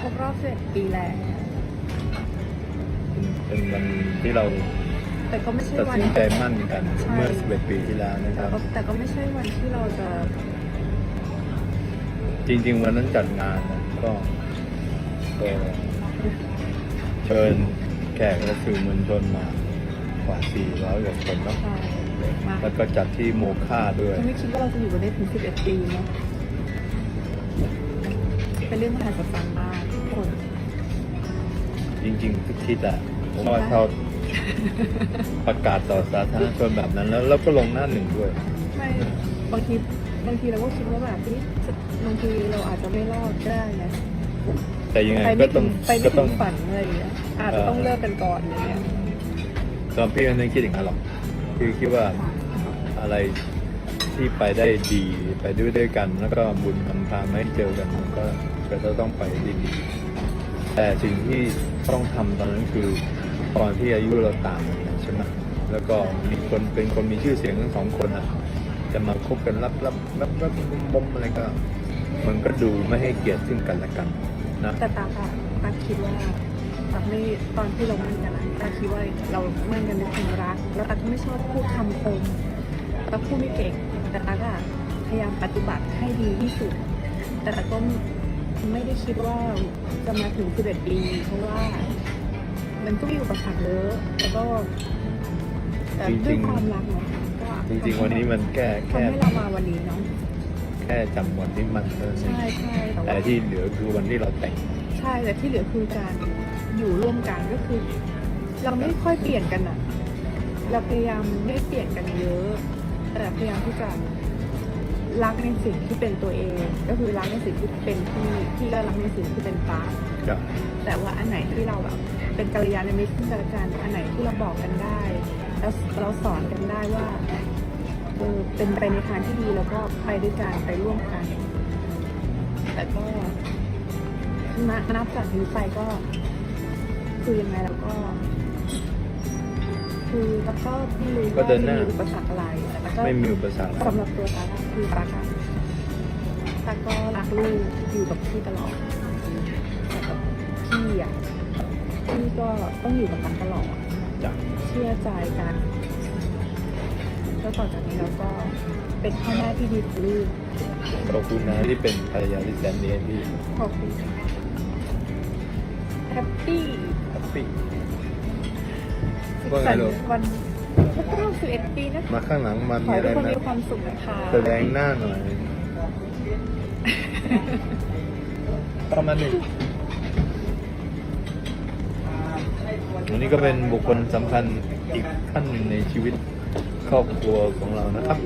ครบรอบ11ปีแล้วเป็นเป็นวันที่เราแต่ก็ไม่ใช่ตัดวันสินใจมั่นกันใช่เมื่อ 11 ปีที่แล้วนะคแต่รับก็แต่ก็ไม่ใช่วันที่เราจะ จริง ๆ วันนั้นจัดงานนะก็ก็เชิญแขกและสื่อมวลชนมากว่า 400กว่าคนเนาะใช่มาแล้วก็จัดที่โมค่าด้วย ก็ไม่คิดว่าเราจะอยู่กันได้ถึง11 ปีเนาะ เป็นเรื่องมหัศจรรย์มากทุกคน จริงๆทุกทิศอะผมว่าเขาประกาศต่อสาธารณชนแบบนั้นแล้วแล้วก็ลงหน้าหนึ่งด้วยไม่บางทีบางทีเราก็คิดว่าแบบนี่บางทีเราอาจจะไม่รอดก็ได้นะแต่ยังไงไปก็ไม่ต้ถึองงไปไม่ก็ถึต้องงฝันอะไรอย่างเงี้ยอาจจะต้องเลิกกันก่อนอะไรเงี้ยตอนพี่ก็ไม่คิดอย่างนั้นหรอกคือคิดว่าอะไร ที่ไปได้ดีไปด้วยด้วยกัน แล้วก็บุญนำพาไม่เจอกันมันก็ก็จะต้องไปดี แต่สิ่งที่ต้องทำตอนนั้นคือตอนที่อายุเราต่างกันใช่ไหมแล้วก็มีคนเป็นคนมีชื่อเสียงทั้งสองคนอะจะมาคบกันรับรับรับรับมมอะไรก็ มันก็ดูไม่ให้เกียรติซึ่งกันและกันนะแต่ตาค่ะตาคิดว่าตาไม่ตอนที่เรามั่นกันอะตาคิดว่าเรามั่นกันด้วยความรัก แล้วตาก็ไม่ชอบพูดคำคมตาพูดไม่เก่ง แต่ตาก็พยายามปฏิบัติให้ดีที่สุด แต่ตาก็ไม่ได้คิดว่าจะมาถึง 11 ปี เพราะว่า มันก็มีอุปสรรคเยอะแล้วก็แต่ด้วยความรักเนาะก็จริงๆ วันนี้มันแค่ทำแค่ให้เรามาวันนี้เนาะแค่จำวันที่มันเท่านั้นเอใช่งใช่แต่แต่ว่า ที่เหลือคือวันที่เราแต่ง ใช่แต่ที่เหลือคือการอยู่ร่วมกันก็คือ เราไม่ค่อยเปลี่ยนกันอะเราพยายามไม่เปลี่ยนกันเยอะ แต่พยายามที่จะรักในสิ่งที่เป็นตัวเอง ก็คือรักในสิ่งที่เป็นที่ที่เรารักในสิ่งที่เป็นป้าจะแต่ว่าอันไหนที่เราแบบเป็นกัลยาณมิตรซึ่งกันและกันอันไหนที่เราบอกกันได้ แล้วเราสอนกันได้ว่าเออเป็นไปในทางที่ดีแล้วก็ไปด้วยกันไปร่วมกัน แต่ก็นับนับจากนี้ไปก็คือยังไงแล้วก็ คือแล้วก็ไม่รู้ก็ว่าเดิจะนหน้ามีอุปสรรคอะไรแต่ก็ไม่มีอุปสรรคสำหรับตัวตาอะคือตาค่ะตาก็รักลูกอยู่กับพี่ตลอดแต่กับพี่อะพี่ก็ต้องอยู่กับกันตลอดจะเชื่อใจกัน แล้วต่อจากนี้เราก็เป็นพ่อแม่ที่ดีของลูกขอบคุณนะที่เป็นภรรยาที่แสนดีให้พี่ขอบคุณแฮปปี้ แฮปปี้ สุขว่าไงสันลูกต์วันครบรอบ11 ปีนะคะมาข้างหลังมันขอมีให้อะไรทุกคนนะมีความสุขนะคะแสดงหน้าหน่อย ประมาณหนึ่งอันนี้ก็เป็นบุคคลสำคัญอีกท่านหนึ่งในชีวิตครอบครัวของเรานะครับ